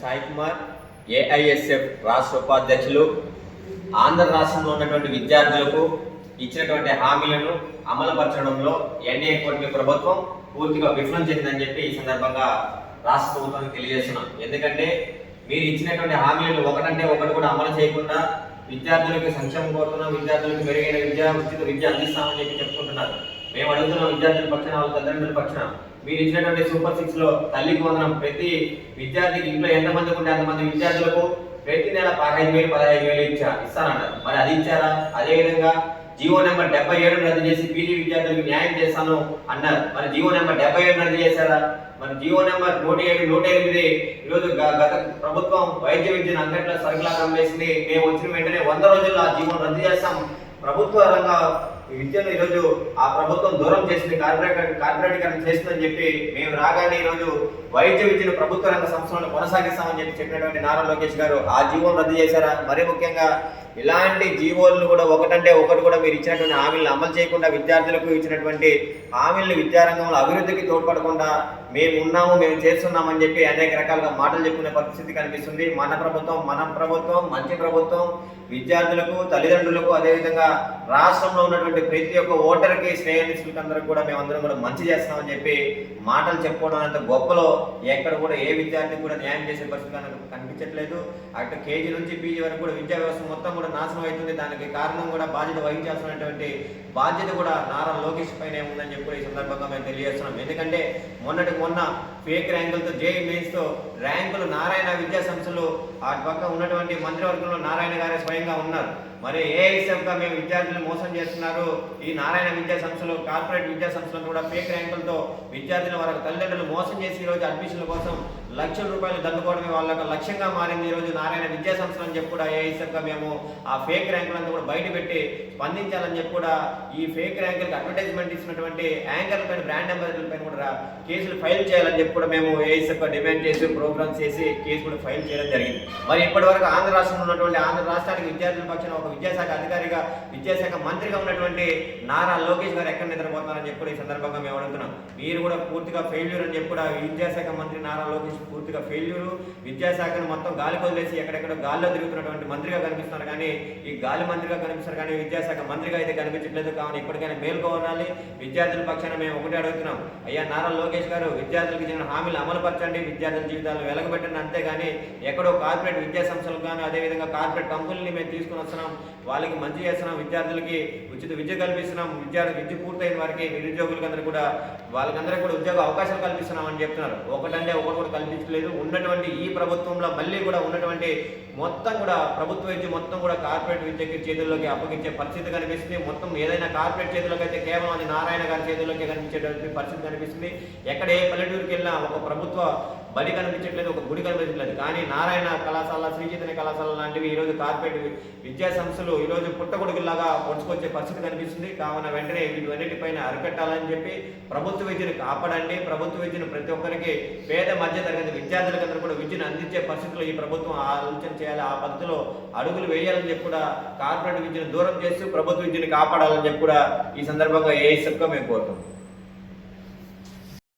Sai Kumar AISF రాష్ట్ర ఉపాధ్యక్షులు ఆంధ్ర రాష్ట్రంలో ఉన్నటువంటి విద్యార్థులకు ఇచ్చినటువంటి హామీలను అమలుపరచడంలో ఎన్డీఏ కూటమి ప్రభుత్వం పూర్తిగా విఫలం చెందిందని చెప్పి ఈ సందర్భంగా రాష్ట్ర ప్రభుత్వానికి తెలియజేస్తున్నాం. ఎందుకంటే మీరు ఇచ్చినటువంటి హామీలను ఒకటంటే ఒకటి కూడా అమలు చేయకుండా విద్యార్థులకు సంక్షేమం కోరుతున్నాం విద్యార్థులకు మెరుగైన విద్య ఉచిత విద్య అందిస్తామని చెప్పి చెప్పుకుంటున్నారు. మేము అడుగుతున్నాం విద్యార్థుల పక్షాన వాళ్ళ తల్లిదండ్రుల పక్షాన మీరు ఇచ్చినటువంటి సూపర్ సిక్స్లో తల్లికి వందనం ప్రతి విద్యార్థికి ఇంట్లో ఎంతమంది ఉంటే అంతమంది విద్యార్థులకు ప్రతి నెల పదహైదు వేలు పదహైదు వేలు ఇచ్చా ఇస్తానన్నారు. మరి అది ఇచ్చారా? అదే విధంగా జీవో నెంబర్ డెబ్బై ఏడు రద్దు చేసి పీజీ విద్యార్థులకు న్యాయం చేస్తాను అన్నారు. మరి జీవో నెంబర్ డెబ్బై ఏడు రద్దు చేశారా? మరి జీవో నెంబర్ నూట ఏడు నూట ఎనిమిది. ఈరోజు గత ప్రభుత్వం వైద్య విద్యను అంగట్లో సరుకులాగా అమ్మేసింది. మేము వచ్చిన వెంటనే వంద రోజుల్లో ఆ జీవోను రద్దు చేస్తాం. ప్రభుత్వ రంగ విద్యను ఈరోజు ఆ ప్రభుత్వం దూరం చేసింది కార్పొరేట్ కార్పొరేటీకరణ చేస్తుందని చెప్పి మేము రాగానే ఈరోజు వైద్య విద్యను ప్రభుత్వ రంగ సంస్థలను కొనసాగిస్తామని చెప్పి చెప్పినటువంటి నారా లోకేష్ గారు ఆ జీవోను రద్దు చేశారా? మరీ ముఖ్యంగా ఇలాంటి జీవోలను కూడా ఒకటంటే ఒకటి కూడా మీరు ఇచ్చినటువంటి హామీలను అమలు చేయకుండా విద్యార్థులకు ఇచ్చినటువంటి హామీలను విద్యారంగంలో అభివృద్ధికి తోడ్పడకుండా మేము ఉన్నాము మేము చేస్తున్నామని చెప్పి అనేక రకాలుగా మాటలు చెప్పుకునే పరిస్థితి కనిపిస్తుంది. మన ప్రభుత్వం మన ప్రభుత్వం మంచి ప్రభుత్వం విద్యార్థులకు తల్లిదండ్రులకు అదేవిధంగా రాష్ట్రంలో ఉన్నటువంటి ప్రతి ఒక్క ఓటర్కి శ్రేయనిస్తులకు కూడా మేమందరం కూడా మంచి చేస్తున్నామని చెప్పి మాటలు చెప్పుకోవడం అంత గొప్పలో ఎక్కడ కూడా ఏ విద్యార్థిని కూడా న్యాయం చేసే పరిస్థితి కనిపించట్లేదు. అటు కేజీ నుంచి పీజీ వరకు కూడా విద్యా వ్యవస్థ మొత్తం కూడా నాశనం అవుతుంది. దానికి కారణం కూడా బాధ్యత వహించాల్సినటువంటి బాధ్యత కూడా నారా లోకేష్ పైనే ఉందని చెప్పి ఈ సందర్భంగా మేము తెలియజేస్తున్నాం. ఎందుకంటే మొన్నటి మొన్న ఫేక్ ర్యాంకులతో జేఈ మెయిన్స్తో ర్యాంకులు నారాయణ విద్యా సంస్థలు ఆ పక్క ఉన్నటువంటి మంత్రివర్గంలో నారాయణ గారే స్వయంగా ఉన్నారు. మరి ఏఐఎస్ఎఫ్గా మేము విద్యార్థులు మోసం చేస్తున్నారు. ఈ నారాయణ విద్యా సంస్థలు కార్పొరేట్ విద్యా సంస్థలు కూడా ఫేక్ ర్యాంకులతో విద్యార్థులు వారి తల్లిదండ్రులు మోసం చేసి ఈరోజు అడ్మిషన్ల కోసం లక్షల రూపాయలు దండుకోవడమే వాళ్ళ యొక్క లక్ష్యంగా మారింది ఈరోజు నారాయణ విద్యా సంస్థలు అని చెప్పి కూడా ఏఐఎస్ఎఫ్గా మేము ఆ ఫేక్ ర్యాంకులంతా కూడా బయట పెట్టి స్పందించాలని చెప్పి కూడా ఈ ఫేక్ ర్యాంకులకు అడ్వర్టైజ్మెంట్ ఇచ్చినటువంటి యాంకర్ల పైన బ్రాండ్ అంబాసిడర్ల పైన కూడా కేసులు ఫైల్ చేయాలని చెప్పి కూడా మేము ఏఎస్ఎఫ్ డిమాండ్ చేసి ప్రోగ్రామ్స్ చేసి కేసు కూడా ఫైల్ చేయడం జరిగింది. మరి ఇప్పటివరకు ఆంధ్ర రాష్ట్రంలో ఉన్నటువంటి ఆంధ్ర రాష్ట్రానికి విద్యార్థుల పక్షాన ఒక విద్యాశాఖ అధికారిగా విద్యాశాఖ మంత్రిగా ఉన్నటువంటి నారా లోకేష్ గారు ఎక్కడ నిద్రపోతున్నారని చెప్పి కూడా ఈ సందర్భంగా మేము అడుగుతున్నాం. మీరు కూడా పూర్తిగా ఫెయిల్యూర్ అని చెప్పి కూడా విద్యాశాఖ మంత్రి నారా లోకేష్ పూర్తిగా ఫెయిల్యూర్ విద్యాశాఖను మొత్తం గాలి వదిలేసి ఎక్కడెక్కడ గాల్లో తిరుగుతున్నటువంటి మంత్రిగా కనిపిస్తున్నారు కానీ ఈ గాలి మంత్రిగా కనిపిస్తున్నారు కానీ విద్యాశాఖ మంత్రిగా అయితే కనిపించట్లేదు కావున ఇప్పటికైనా మేల్కోవాలి విద్యార్థుల పక్షాన మేము ఒకటే అడుగుతున్నాం. అయ్యా నారా లోకేష్ గారు విద్యార్థులకు చెందిన హామీలు అమలుపరచండి విద్యార్థుల జీవితాలు వెలగబెట్టండి అంతేగాని ఎక్కడో కార్పొరేట్ విద్యా సంస్థలకు కానీ అదేవిధంగా కార్పొరేట్ కంపెనీని మేము తీసుకుని వస్తున్నాం. వాళ్ళకి మంచి చేస్తున్నాం విద్యార్థులకి ఉచిత విద్య కల్పిస్తున్నాం. విద్యార్థి విద్య పూర్తయిన వారికి నిరుద్యోగులకందరూ కూడా వాళ్ళకందరూ కూడా ఉద్యోగ అవకాశాలు కల్పిస్తున్నాం అని చెప్తున్నారు. ఒకటంటే ఒకటి కూడా కల్పించలేదు. ఉన్నటువంటి ఈ ప్రభుత్వంలో మళ్ళీ కూడా ఉన్నటువంటి మొత్తం కూడా ప్రభుత్వ విద్య మొత్తం కూడా కార్పొరేట్ విద్యకి చేతుల్లోకి అప్పగించే పరిస్థితి కనిపిస్తుంది. మొత్తం ఏదైనా కార్పొరేట్ చేతుల్లోకి అయితే కేవలం అది నారాయణ గారి చేతుల్లోకి కనిపించేటువంటి పరిస్థితి కనిపిస్తుంది. ఎక్కడ ఏ పల్లెటూరుకి వెళ్ళినా ఒక ప్రభుత్వ బడి కనిపించట్లేదు ఒక గుడి కనిపించట్లేదు. కానీ నారాయణ కళాశాల శ్రీ చైతన్య కళాశాల లాంటివి ఈరోజు కార్పొరేట్ విద్యా సంస్థలు ఈరోజు పుట్టగొడుగులాగా పొడుచుకొచ్చే పరిస్థితి కనిపిస్తుంది. కావున వెంటనే వీటివన్నిటిపైన అరికట్టాలని చెప్పి ప్రభుత్వ విద్యను కాపాడండి. ప్రభుత్వ విద్యను ప్రతి ఒక్కరికి పేద మధ్య తరగతి విద్యార్థులకందరూ కూడా విద్యను అందించే పరిస్థితిలో ఈ ప్రభుత్వం ఆలోచన చేయాలి ఆ పద్ధతిలో అడుగులు వేయాలని చెప్పి కూడా కార్పొరేట్ విద్యను దూరం చేస్తూ ప్రభుత్వ విద్యను కాపాడాలని చెప్పి కూడా ఈ సందర్భంగా ఏ మేము కోరుతున్నాం.